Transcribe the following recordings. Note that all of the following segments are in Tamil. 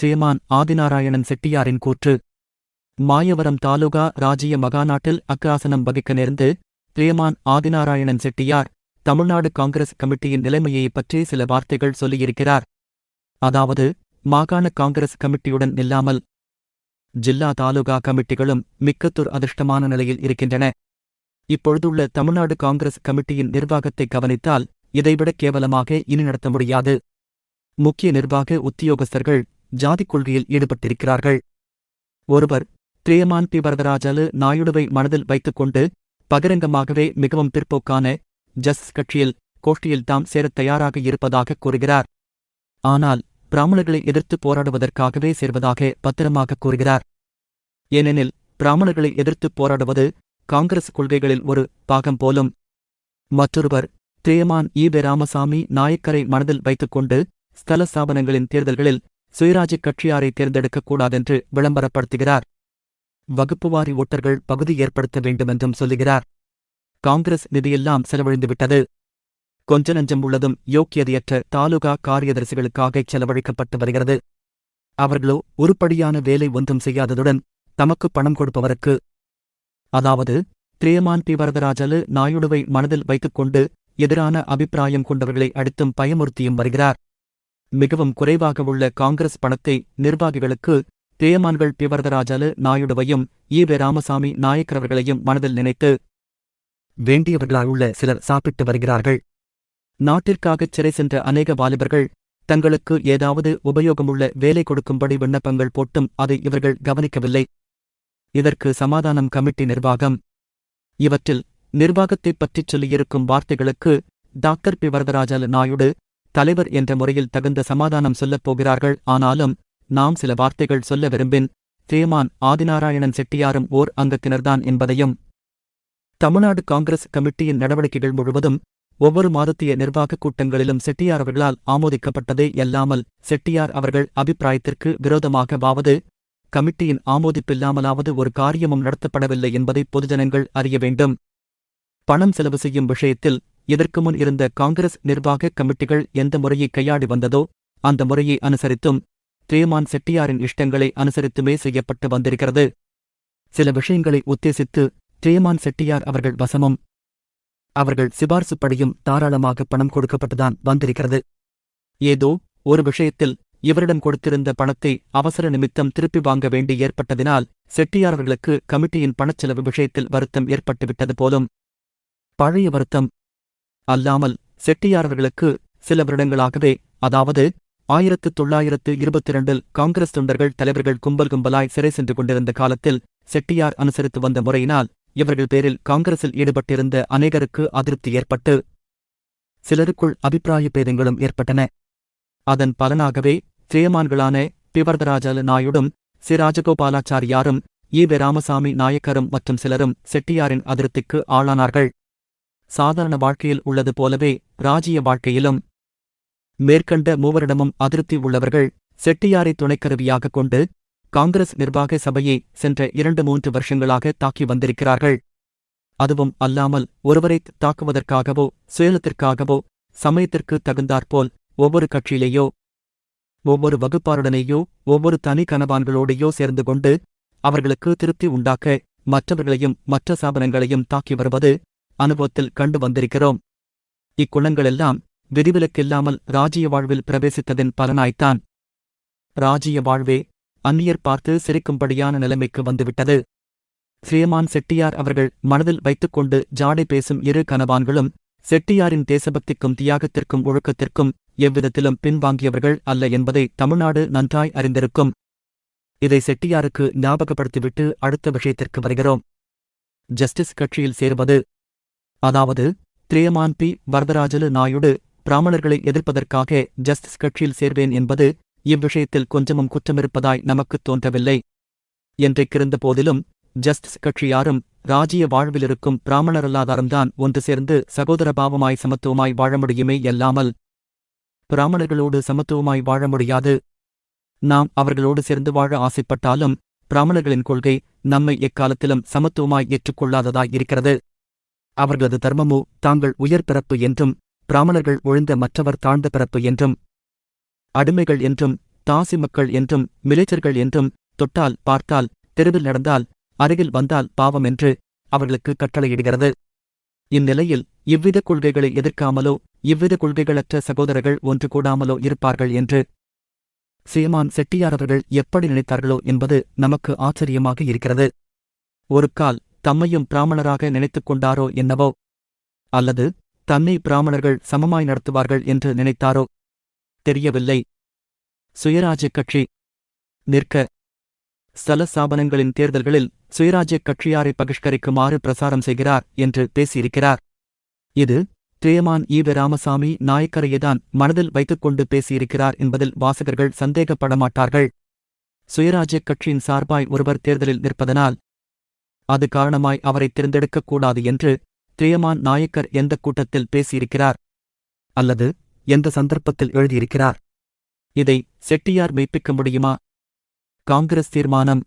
சேமான் ஆதிநாராயணன் செட்டியாரின் கூற்று. மாயவரம் தாலுகா ராஜ்ய மகாநாட்டில் அக்காசனம் வகிக்க நேர்ந்து சேமான் ஆதிநாராயணன் செட்டியார் தமிழ்நாடு காங்கிரஸ் கமிட்டியின் நிலைமையை பற்றி சில வார்த்தைகள் சொல்லியிருக்கிறார். அதாவது மாகாண காங்கிரஸ் கமிட்டியுடன் இல்லாமல் ஜில்லா தாலுகா கமிட்டிகளும் மிக்கத்துர் அதிர்ஷ்டமான நிலையில் இருக்கின்றன. இப்பொழுதுள்ள தமிழ்நாடு காங்கிரஸ் கமிட்டியின் நிர்வாகத்தை கவனித்தால் இதைவிட கேவலமாக இனி நடத்த முடியாது. முக்கிய நிர்வாக உத்தியோகஸ்தர்கள் ஜாதிக் கொள்கையில் ஈடுபட்டிருக்கிறார்கள். ஒருவர் திரியமான் பி. வரதராஜலு நாயுடுவை மனதில் வைத்துக்கொண்டு பகிரங்கமாகவே மிகவும் பிற்போக்கான ஜஸ்டிஸ் கட்சியில் கோஷ்டியில் தாம் சேரத் தயாராக இருப்பதாக கூறுகிறார். ஆனால் பிராமணர்களை எதிர்த்து போராடுவதற்காகவே சேர்வதாக பத்திரமாக கூறுகிறார். ஏனெனில் பிராமணர்களை எதிர்த்து போராடுவது காங்கிரஸ் கொள்கைகளில் ஒரு பாகம் போலும். மற்றொருவர் திரியமான் ஈவே ராமசாமி நாயக்கரை மனதில் வைத்துக்கொண்டு ஸ்தல ஸ்தாபனங்களின் தேர்தல்களில் சுயராஜ்ய கட்சியாரை தேர்ந்தெடுக்கக்கூடாதென்று விளம்பரப்படுத்துகிறார். வகுப்புவாரி ஓட்டர்கள் பகுதி ஏற்படுத்த வேண்டுமென்றும் சொல்லுகிறார். காங்கிரஸ் நிதியெல்லாம் செலவழிந்துவிட்டது. கொஞ்ச நஞ்சம் உள்ளதும் யோக்கியதையற்ற தாலுகா காரியதரிசிகளுக்காக செலவழிக்கப்பட்டு வருகிறது. அவர்களோ உருப்படியான வேலை ஒன்றும் செய்யாததுடன் தமக்கு பணம் கொடுப்பவருக்கு. அதாவது திரியமான் பி. வரதராஜலு நாயுடுவை மனதில் வைத்துக்கொண்டு எதிரான அபிப்பிராயம் கொண்டவர்களை அடித்தும் பயமுறுத்தியும் வருகிறார். மிகவும் குறைவாக உள்ள காங்கிரஸ் பணத்தை நிர்வாகிகளுக்கு தேயமான்கள் பிவரதராஜாலு நாயுடுவையும் ஈ வே ராமசாமி நாயக்கரவர்களையும் மனதில் நினைத்து வேண்டியவர்களாயுள்ள சிலர் சாப்பிட்டு வருகிறார்கள். நாட்டிற்காகச் சிறை சென்ற அநேக வாலிபர்கள் தங்களுக்கு ஏதாவது உபயோகமுள்ள வேலை கொடுக்கும்படி விண்ணப்பங்கள் போட்டும் அதை இவர்கள் கவனிக்கவில்லை. இதற்கு சமாதானம் கமிட்டி நிர்வாகம். இவற்றில் நிர்வாகத்தைப் பற்றிச் சொல்லியிருக்கும் வார்த்தைகளுக்கு டாக்டர் பி. வரதராஜல நாயுடு தலைவர் என்ற முறையில் தகுந்த சமாதானம் சொல்லப் போகிறார்கள். ஆனாலும் நாம் சில வார்த்தைகள் சொல்ல விரும்பின். தேமான் ஆதிநாராயணன் செட்டியாரும் ஓர் அங்கத்தினர்தான் என்பதையும் தமிழ்நாடு காங்கிரஸ் கமிட்டியின் நடவடிக்கைகள் முழுவதும் ஒவ்வொரு மாதத்திய நிர்வாகக் கூட்டங்களிலும் செட்டியார் அவர்களால் ஆமோதிக்கப்பட்டதே அல்லாமல் செட்டியார் அவர்கள் அபிப்பிராயத்திற்கு விரோதமாகவாவது கமிட்டியின் ஆமோதிப்பில்லாமலாவது ஒரு காரியமும் நடத்தப்படவில்லை என்பதை பொதுஜனங்கள் அறிய வேண்டும். பணம் செலவு செய்யும் விஷயத்தில் இதற்கு முன் இருந்த காங்கிரஸ் நிர்வாக கமிட்டிகள் எந்த முறையை கையாடி வந்ததோ அந்த முறையை அனுசரித்தும் தேமான் செட்டியாரின் இஷ்டங்களை அனுசரித்துமே செய்யப்பட்டு வந்திருக்கிறது. சில விஷயங்களை உத்தேசித்து தேமான் செட்டியார் அவர்கள் வசமும் அவர்கள் சிபார்சுப்படியும் தாராளமாக பணம் கொடுக்கப்பட்டுதான் வந்திருக்கிறது. ஏதோ ஒரு விஷயத்தில் இவரிடம் கொடுத்திருந்த பணத்தை அவசர நிமித்தம் திருப்பி வாங்க வேண்டி ஏற்பட்டதினால் செட்டியார் அவர்களுக்கு கமிட்டியின் பணச்செலவு விஷயத்தில் வருத்தம் ஏற்பட்டுவிட்டது போலும். பழைய வருத்தம் அல்லாமல் செட்டியாரர்களுக்கு சில வருடங்களாகவே அதாவது ஆயிரத்து தொள்ளாயிரத்து இருபத்தி இரண்டில் காங்கிரஸ் தொண்டர்கள் தலைவர்கள் கும்பல் கும்பலாய் சிறை சென்று கொண்டிருந்த காலத்தில் செட்டியார் அனுசரித்து வந்த முறையினால் இவர்கள் பேரில் காங்கிரஸில் ஈடுபட்டிருந்த அநேகருக்கு அதிருப்தி ஏற்பட்டு சிலருக்குள் அபிப்பிராய பேதங்களும் ஏற்பட்டன. அதன் பலனாகவே ஜெயமான்களான பிவர்தராஜல நாயுடும் சி. ராஜகோபாலாச்சாரியாரும் வி. ராமசாமி நாயக்கரும் மற்றும் சிலரும் செட்டியாரின் அதிருப்திக்கு ஆளானார்கள். சாதாரண வாழ்க்கையில் உள்ளது போலவே ராஜ்ய வாழ்க்கையிலும். மேற்கண்ட மூவரிடமும் அதிருப்தி உள்ளவர்கள் செட்டியாரை துணைக்கருவியாகக் கொண்டு காங்கிரஸ் நிர்வாக சபையை சென்ற இரண்டு மூன்று வருஷங்களாக தாக்கி வந்திருக்கிறார்கள். அதுவும் அல்லாமல் ஒருவரை தாக்குவதற்காகவோ சுயலத்திற்காகவோ சமயத்திற்கு தகுந்தாற்போல் ஒவ்வொரு கட்சியிலேயோ ஒவ்வொரு வகுப்பாருடனேயோ ஒவ்வொரு தனி கனவான்களோடையோ சேர்ந்து கொண்டு அவர்களுக்கு திருப்தி உண்டாக்க மற்றவர்களையும் மற்ற சாபனங்களையும் தாக்கி வருவது அனுபவத்தில் கண்டு வந்திருக்கிறோம். இக்குணங்களெல்லாம் விதிவிலக்கில்லாமல் ராஜ்ய வாழ்வில் பிரவேசித்ததின் பலனாய்த்தான். ராஜ்ய வாழ்வே அந்நியர் பார்த்து சிரிக்கும்படியான நிலைமைக்கு வந்துவிட்டது. ஸ்ரீமான் செட்டியார் அவர்கள் மனதில் வைத்துக்கொண்டு ஜாடை பேசும் இரு கனவான்களும் செட்டியாரின் தேசபக்திக்கும் தியாகத்திற்கும் ஒழுக்கத்திற்கும் எவ்விதத்திலும் பின்வாங்கியவர்கள் அல்ல என்பதை தமிழ்நாடு நன்றாய் அறிந்திருக்கும். இதை செட்டியாருக்கு ஞாபகப்படுத்திவிட்டு அடுத்த விஷயத்திற்கு வருகிறோம். ஜஸ்டிஸ் கட்சியில் சேர்வது அதாவது திரியமான் பி. வரதராஜலு நாயுடு பிராமணர்களை எதிர்ப்பதற்காக ஜஸ்டிஸ் கட்சியில் சேர்வேன் என்பது இவ்விஷயத்தில் கொஞ்சமும் குற்றமிருப்பதாய் நமக்குத் தோன்றவில்லை. என்றைக்கிருந்த போதிலும் ஜஸ்டிஸ் கட்சியாரும் ராஜ்ய வாழ்விலிருக்கும் பிராமணரல்லாதாரும்தான் ஒன்று சேர்ந்து சகோதரபாவமாய் சமத்துவமாய் வாழ முடியுமே அல்லாமல் பிராமணர்களோடு சமத்துவமாய் வாழ முடியாது. நாம் அவர்களோடு சேர்ந்து வாழ ஆசைப்பட்டாலும் பிராமணர்களின் கொள்கை நம்மை எக்காலத்திலும் சமத்துவமாய் ஏற்றுக்கொள்ளாததாய் இருக்கிறது. அவர்களது தர்மமோ தாங்கள் உயர் பிறப்பு என்றும் பிராமணர்கள் ஒழிந்த மற்றவர் தாழ்ந்த பிறப்பு என்றும் அடிமைகள் என்றும் தாசி மக்கள் என்றும் மிலேச்சர்கள் என்றும் தொட்டால் பார்த்தால் தெருவில் நடந்தால் அருகில் வந்தால் பாவம் என்று அவர்களுக்கு கட்டளையிடுகிறது. இந்நிலையில் இவ்வித கொள்கைகளை எதிர்க்காமலோ இவ்வித கொள்கைகளற்ற சகோதரர்கள் ஒன்று கூடாமலோ இருப்பார்கள் என்று சீமான் செட்டியாரவர்கள் எப்படி நினைத்தார்களோ என்பது நமக்கு ஆச்சரியமாக இருக்கிறது. ஒரு கால் தம்மையும் பிராமணராக நினைத்துக் கொண்டாரோ என்னவோ? அல்லது தன்னை பிராமணர்கள் சமமாய் நடத்துவார்கள் என்று நினைத்தாரோ? தெரியவில்லை. சுயராஜ்யக் கட்சி நிற்க. ஸ்தல ஸ்தாபனங்களின் தேர்தல்களில் சுயராஜ்யக் கட்சியாரை பகிஷ்கரிக்குமாறு பிரசாரம் செய்கிறார் என்று பேசியிருக்கிறார். இது திரேமான் ஈவ ராமசாமி நாயக்கரையேதான் மனதில் வைத்துக்கொண்டு பேசியிருக்கிறார் என்பதில் வாசகர்கள் சந்தேகப்படமாட்டார்கள். சுயராஜ்யக் கட்சியின் சார்பாய் ஒருவர் தேர்தலில் நிற்பதனால் அது காரணமாய் அவரை தேர்ந்தெடுக்கக்கூடாது என்று திரியமான் நாயக்கர் எந்த கூட்டத்தில் பேசியிருக்கிறார்? அல்லது எந்த சந்தர்ப்பத்தில் எழுதியிருக்கிறார்? இதை செட்டியார் மெய்ப்பிக்க முடியுமா? காங்கிரஸ் தீர்மானம்.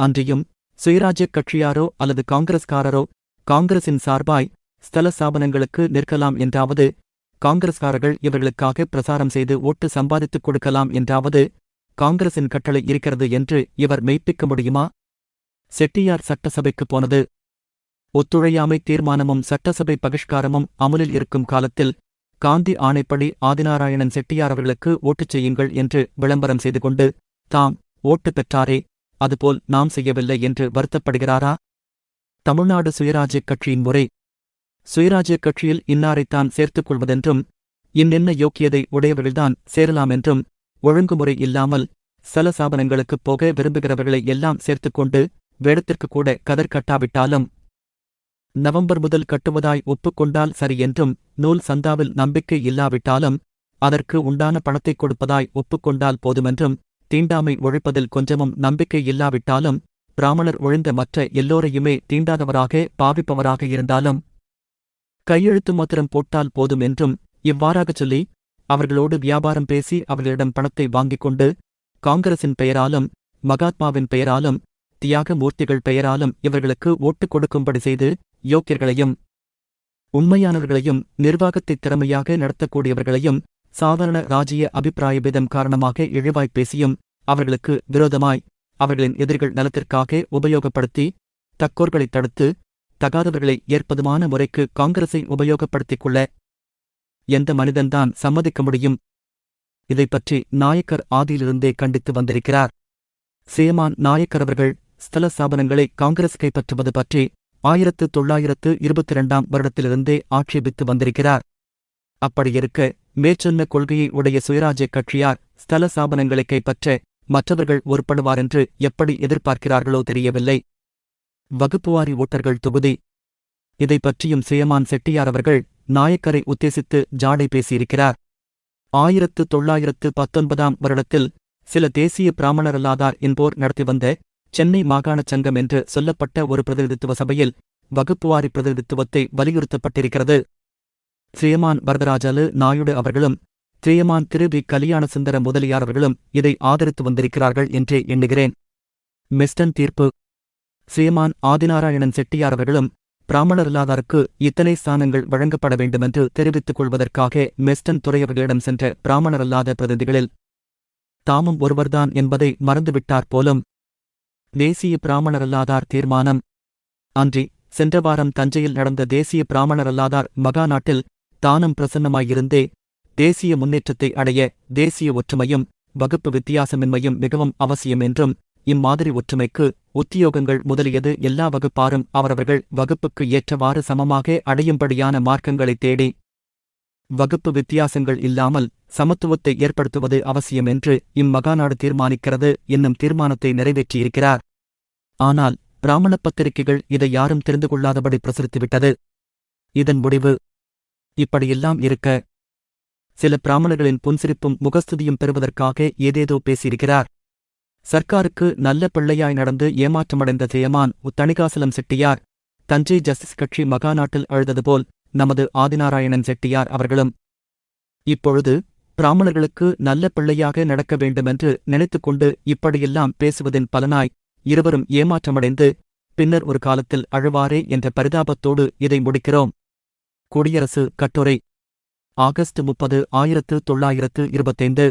அன்றியும் சுயராஜ்யக் கட்சியாரோ அல்லது காங்கிரஸ்காரரோ காங்கிரசின் சார்பாய் ஸ்தல ஸ்தாபனங்களுக்கு நிற்கலாம் என்றாவது காங்கிரஸ்காரர்கள் இவர்களுக்காக பிரசாரம் செய்து ஓட்டு சம்பாதித்துக் கொடுக்கலாம் என்றாவது காங்கிரசின் கட்டளை இருக்கிறது என்று இவர் மெய்ப்பிக்க முடியுமா? செட்டியார் சட்டசபைக்கு போனது. ஒத்துழையாமை தீர்மானமும் சட்டசபை பகிஷ்காரமும் அமுலில் இருக்கும் காலத்தில் காந்தி ஆணைப்படி ஆதிநாராயணன் செட்டியார் அவர்களுக்கு ஓட்டுச் செய்யுங்கள் என்று விளம்பரம் செய்து கொண்டு தாம் ஓட்டு பெற்றாரே அதுபோல் நாம் செய்யவில்லை என்று வருத்தப்படுகிறாரா? தமிழ்நாடு சுயராஜ்யக் கட்சியின் முறை. சுயராஜ்யக் கட்சியில் இன்னாரைத்தான் சேர்த்துக் கொள்வதென்றும் இன்னென்ன யோக்கியதை உடையவர்கள்தான் சேரலாமென்றும் ஒழுங்குமுறை இல்லாமல் சல சாபனங்களுக்குப் போக விரும்புகிறவர்களை எல்லாம் சேர்த்துக்கொண்டு வேடத்திற்கு கூட கதர் கட்டாவிட்டாலும் நவம்பர் முதல் கட்டுவதாய் ஒப்புக்கொண்டால் சரி என்றும் நூல் சந்தாவில் நம்பிக்கை இல்லாவிட்டாலும் அதற்கு உண்டான பணத்தைக் கொடுப்பதாய் ஒப்புக்கொண்டால் போதுமென்றும் தீண்டாமை ஒழிப்பதில் கொஞ்சமும் நம்பிக்கை இல்லாவிட்டாலும் பிராமணர் ஒழிந்த மற்ற எல்லோரையுமே தீண்டாதவராக பாவிப்பவராக இருந்தாலும் கையெழுத்து மாத்திரம் போட்டால் போதும் என்றும் இவ்வாறாகச் சொல்லி அவர்களோடு வியாபாரம் பேசி அவர்களிடம் பணத்தை வாங்கிக் கொண்டு காங்கிரசின் பெயராலும் மகாத்மாவின் பெயராலும் தியாக மூர்த்திகள் பெயராலும் இவர்களுக்கு ஓட்டுக் கொடுக்கும்படி செய்து யோக்கியர்களையும் உண்மையானவர்களையும் நிர்வாகத்தை திறமையாக நடத்தக்கூடியவர்களையும் சாதாரண ராஜ்ய அபிப்பிராயபேதம் காரணமாக இழிவாய்ப் பேசியும் அவர்களுக்கு விரோதமாய் அவர்களின் எதிரிகள் நலத்திற்காக உபயோகப்படுத்தி தக்கோர்களைத் தடுத்து தகாதவர்களை ஏற்பதுமான முறைக்கு காங்கிரஸை உபயோகப்படுத்திக் கொள்ள எந்த மனிதன்தான் சம்மதிக்க முடியும்? இதைப்பற்றி நாயக்கர் ஆதியிலிருந்தே கண்டித்து வந்திருக்கிறார். சேமான் நாயக்கர் அவர்கள் ஸ்தல ஸ்தாபனங்களை காங்கிரஸ் கைப்பற்றுவது பற்றி ஆயிரத்து தொள்ளாயிரத்து இருபத்தி இரண்டாம் வருடத்திலிருந்தே ஆட்சேபித்து வந்திருக்கிறார். அப்படியிருக்க மேற்சொன்ன கொள்கையை உடைய சுயராஜ்ய கட்சியார் ஸ்தல ஸ்தாபனங்களை கைப்பற்ற மற்றவர்கள் ஒருப்படுவார் என்று எப்படி எதிர்பார்க்கிறார்களோ தெரியவில்லை. வகுப்புவாரி ஓட்டர்கள் தொகுதி. இதை பற்றியும் சேமான் செட்டியார் அவர்கள் நாயக்கரை உத்தேசித்து ஜாடை பேசியிருக்கிறார். ஆயிரத்து தொள்ளாயிரத்து பத்தொன்பதாம் வருடத்தில் சில தேசிய பிராமணரல்லாதார் என்போர் நடத்தி வந்த சென்னை மாகாணச் சங்கம் என்று சொல்லப்பட்ட ஒரு பிரதிநிதித்துவ சபையில் வகுப்புவாரி பிரதிநிதித்துவத்தை வலியுறுத்தப்பட்டிருக்கிறது. ஸ்ரீயமான் வரதராஜலு நாயுடு அவர்களும் ஸ்ரீயமான் திரு வி. கலியாண முதலியார் அவர்களும் இதை ஆதரித்து வந்திருக்கிறார்கள் என்றே எண்ணுகிறேன். மெஸ்டன் தீர்ப்பு. ஸ்ரீமான் ஆதிநாராயணன் செட்டியார் அவர்களும் பிராமணரில்லாதாருக்கு இத்தனை ஸ்தானங்கள் வழங்கப்பட வேண்டுமென்று தெரிவித்துக் கொள்வதற்காக மெஸ்டன் துறையவர்களிடம் சென்ற பிராமணரல்லாத பிரதிநிதிகளில் தாமும் ஒருவர்தான் என்பதை மறந்துவிட்டார் போலும் தேசிய பிராமணரல்லாதார் தீர்மானம். அன்றி சென்ற வாரம் தஞ்சையில் நடந்த தேசிய பிராமணரல்லாதார் மகாநாட்டில் தானும் பிரசன்னமாயிருந்தே தேசிய முன்னேற்றத்தை அடைய தேசிய ஒற்றுமையும் வகுப்பு வித்தியாசமின்மையும் மிகவும் அவசியம் என்றும் இம்மாதிரி ஒற்றுமைக்கு உத்தியோகங்கள் முதலியது எல்லா வகுப்பாரும் அவரவர்கள் வகுப்புக்கு ஏற்றவாறு சமமாக அடையும்படியான மார்க்கங்களைத் தேடி. வகுப்பு வித்தியாசங்கள் இல்லாமல் சமத்துவத்தை ஏற்படுத்துவது அவசியம் என்று இம்மகாநாடு தீர்மானிக்கிறது என்னும் தீர்மானத்தை நிறைவேற்றியிருக்கிறார். ஆனால் பிராமண பத்திரிகைகள் இதை யாரும் தெரிந்து கொள்ளாதபடி பிரசுரித்துவிட்டது. இதன் முடிவு? இப்படியெல்லாம் இருக்க. சில பிராமணர்களின் புன்சிரிப்பும் முகஸ்துதியும் பெறுவதற்காக ஏதேதோ பேசியிருக்கிறார். சர்க்காருக்கு நல்ல பிள்ளையாய் நடந்து ஏமாற்றமடைந்த ஜெயமான் உத்தணிகாசலம் செட்டியார் தஞ்சை ஜஸ்டிஸ் கட்சி மகாநாட்டில் அழுதது போல் நமது ஆதிநாராயணன் செட்டியார் அவர்களும். இப்பொழுது பிராமணர்களுக்கு நல்ல பிள்ளையாக நடக்க வேண்டுமென்று நினைத்துக்கொண்டு இப்படியெல்லாம் பேசுவதின் பலனாய் இருவரும் ஏமாற்றமடைந்து பின்னர் ஒரு காலத்தில் அழுவாரே என்ற பரிதாபத்தோடு இதை முடிக்கிறோம். குடியரசு கட்டுரை. ஆகஸ்ட் முப்பது ஆயிரத்து தொள்ளாயிரத்து இருபத்தைந்து.